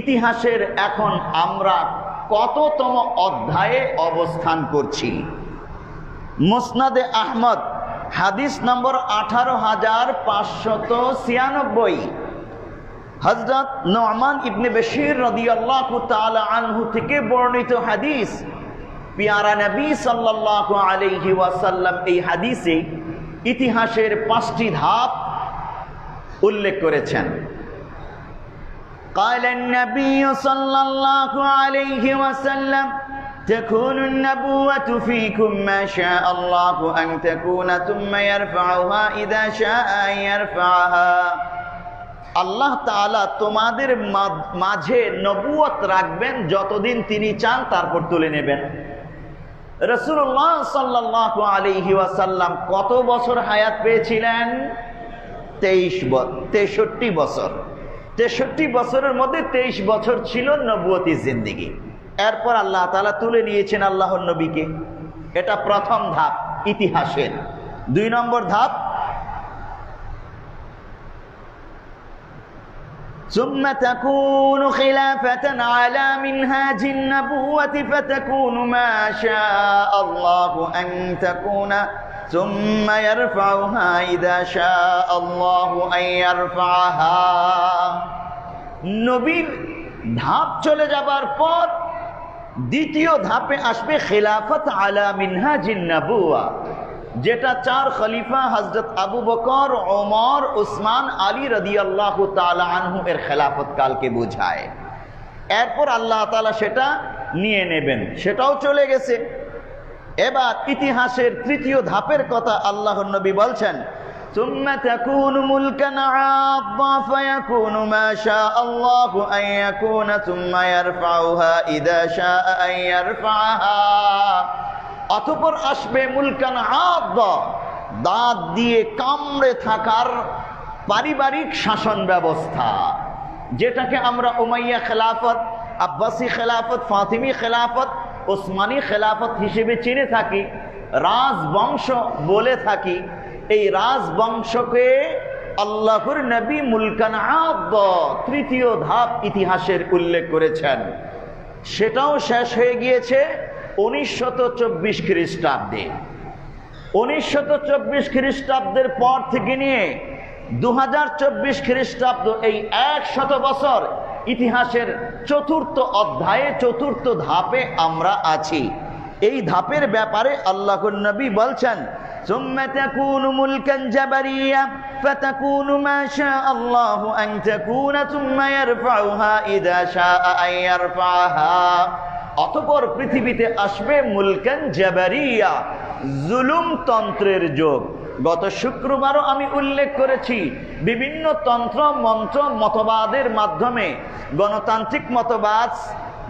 ইতিহাসের এখন আমরা কততম অধ্যায়ে অবস্থান করছি। মুসনাদে আহমদ, হাদিস নম্বর আঠারো হাজার পাঁচশত ছিয়ানব্বই। হজরত নোমান ইবনে বশির রদিয়াল্লাহু তাআলা আনহু থেকে বর্ণিত হাদিস, পিয়ারা নবী সাল্লাল্লাহু আলাইহি ওয়াসাল্লাম এই হাদিসে ইতিহাসের পাঁচটি ধাপ উল্লেখ করেছেন। قال النبي صلى الله عليه وسلم تكون النبوة فيكم ما شاء الله أن تكون ثم يرفعها إذا شاء أن يرفعها আল্লাহ তাআলা তোমাদের মা- মাঝে নবুয়ত রাখবেন যতদিন তিনি চান তারপর তুলে নেবেন রসুল্লাহ সাল্লাহ আলহি ওয়াসাল্লাম কত বছর হায়াত পেয়েছিলেন তেইশ তেষট্টি বছর তেষট্টি বছরের মধ্যে তেইশ বছর ছিল নবুয়তি জিন্দিগি এরপর আল্লাহ তাআলা তুলে নিয়েছেন আল্লাহর নবীকে এটা প্রথম ধাপ ইতিহাসের দুই নম্বর ধাপ ثم تكون خلافة على منهاج النبوة فتكون ما شاء الله أن تكون ثم يرفعها إذا شاء الله أن يرفعها নবীর ধাপ চলে যাবার পর দ্বিতীয় ধাপে আসবে খেলাফত আলা মিনহা নবুয়া যেটা চার খলিফা হজরত আবু বকর, ওমর, উসমান, আলী রদিয়াল্লাহ তালা আনহু এর খেলাফত কালকে বোঝায়। এরপর আল্লাহ তালা সেটা নিয়ে নেবেন, সেটাও চলে গেছে। এবার ইতিহাসের তৃতীয় ধাপের কথা আল্লাহ নবী বলছেন ثم تكون ملكا عاضا فيكون ما شاء الله أن يكون ثم يرفعها إذا شاء أن يرفعها অতপর আসবে মুলকান আদ দাঁত দিয়ে কামড়ে থাকার পারিবারিক শাসন ব্যবস্থা যেটাকে আমরা উমাইয়া খেলাফত আব্বাসী খেলাফত ফাতিমি খেলাফত ওসমানী খেলাফত হিসেবে চিনে থাকি রাজবংশ বলে থাকি এই রাজবংশকে আল্লাহর নবী মুলকান আদ তৃতীয় ধাপ ইতিহাসের উল্লেখ করেছেন। সেটাও শেষ হয়ে গিয়েছে উনিশশত চব্বিশ খ্রিস্টাব্দে। উনিশশত চব্বিশ খ্রিস্টাব্দের পর থেকে নিয়ে দু খ্রিস্টাব্দ এই একশত বছর ইতিহাসের চতুর্থ অধ্যায়ে, চতুর্থ ধাপে আমরা আছি। এই ধাপের ব্যাপারে আল্লাহ নবী বলছেন ثم تكون ملكا جبريا فتكون ما شاء الله أن تكون ثم يرفعها إذا شاء أن يرفعها অতপর পৃথিবীতে আসবে মুলকান জাবারিয়া জুলুম তন্ত্রের যোগ গত শুক্রবারও আমি উল্লেখ করেছি বিভিন্ন তন্ত্র মন্ত্র মতবাদের মাধ্যমে গণতান্ত্রিক মতবাদ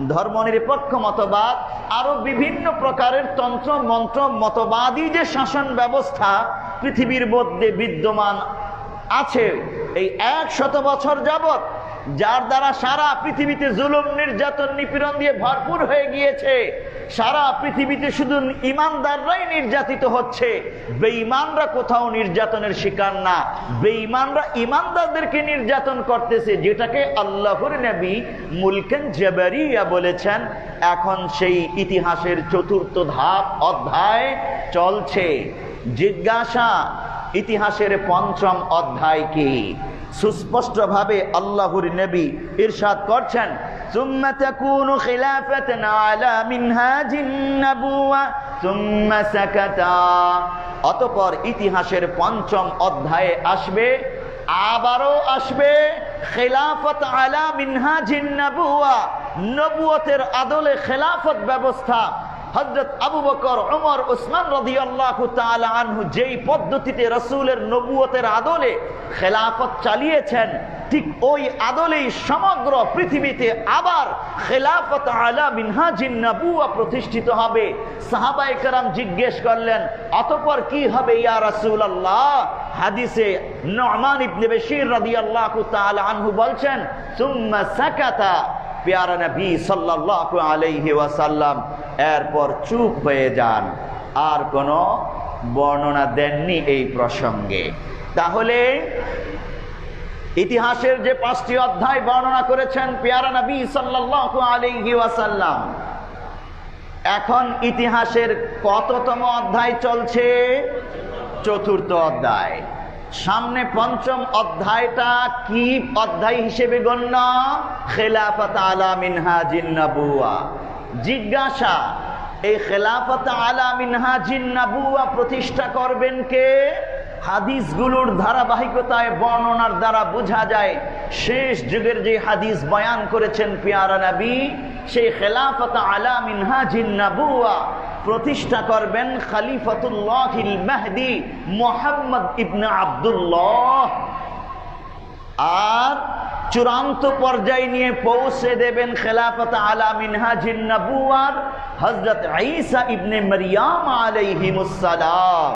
ধর্মনিরপেক্ষ মতবাদ আরও বিভিন্ন প্রকারের তন্ত্র, মন্ত্র, মতবাদী যে শাসন ব্যবস্থা পৃথিবীর মধ্যে বিদ্যমান আছে, এই এক শত বছর যাবত যার দ্বারা সারা পৃথিবীতে জুলুম, নির্যাতন, নিপীড়ন দিয়ে ভরপুর হয়ে গিয়েছে, সারা পৃথিবীতে শুধু ইমানদাররাই নির্যাতিত হচ্ছে। বেঈমানরা কোথাও নির্যাতনের শিকার না। বেঈমানরা ইমানদারদেরকে নির্যাতন করতেছে, যেটাকে আল্লাহর নবী মুলকেন জেবারিয়া বলেছেন। এখন সেই ইতিহাসের চতুর্থ ধাপ অধ্যায় চলছে। জিজ্ঞাসা, ইতিহাসের পঞ্চম অধ্যায় কি? সুস্পষ্টভাবে আল্লাহর নবী ইরশাদ করছেন ثم تكون خلافة على منهاج النبوة ثم سكتا অতপর ইতিহাসের পঞ্চম অধ্যায়ে আসবে আবারও আসবে খেলাফত আলা মিনহাজিন নবুয়া নবুয়তের আদলে খেলাফত ব্যবস্থা হজরত আবু বকর ওমর ওসমান রদি আল্লাহ আনহু যেই পদ্ধতিতে রসুলের নবুয়তের আদলে খেলাফত চালিয়েছেন, ঠিক ওই আদলেই সমগ্র পৃথিবীতে আবার খেলাফত আলা মিনহাজিন প্রতিষ্ঠিত হবে। সাহাবাই কারাম জিজ্ঞেস করলেন, অতপর কি হবে ইয়া রাসূল আল্লাহ হাদিসে নমান ইবনে বশির রাদিয়াল্লাহু তাআলা আনহু বলছেন পেয়ারা নবী সাল্লাল্লাহু আলাইহি ওয়াসাল্লাম এরপর চুপ হয়ে যান। আর কোনো বর্ণনা দেননি এই প্রসঙ্গে। তাহলে ইতিহাসের যে পাঁচটি অধ্যায় বর্ণনা করেছেন পেয়ারা নবী সাল্লাল্লাহু আলাইহি ওয়াসাল্লাম, এখন ইতিহাসের কততম অধ্যায় চলছে? চতুর্থ অধ্যায়। সামনে পঞ্চম অধ্যায়টা কি অধ্যায় হিসেবে গণ্য? খেলাফত আলা মিনহাজিন নবুয়া জিজ্ঞাসা, এই খেলাফত আলা মিনহাজিন নবুয়া প্রতিষ্ঠা করবেন কে? হাদিসগুলোর ধারাবাহিকতায় বর্ণনার দ্বারা বোঝা যায়, শেষ যুগের যে হাদিস বয়ান করেছেন পিয়ারা নবী, সেই খেলাফত আলা মিনহাজিন নবুয়া প্রতিষ্ঠা করবেন খালিফাতুল্লাহ মাহদি মোহাম্মদ ইবনে আব্দুল্লাহ। আর চূড়ান্ত পর্যায়ে নিয়ে পৌঁছে দেবেন খেলাফত আলা মিনহাজিন নবুয়ার হজরত ঈসা ইবনে মারিয়াম আলাইহিমুস সালাম।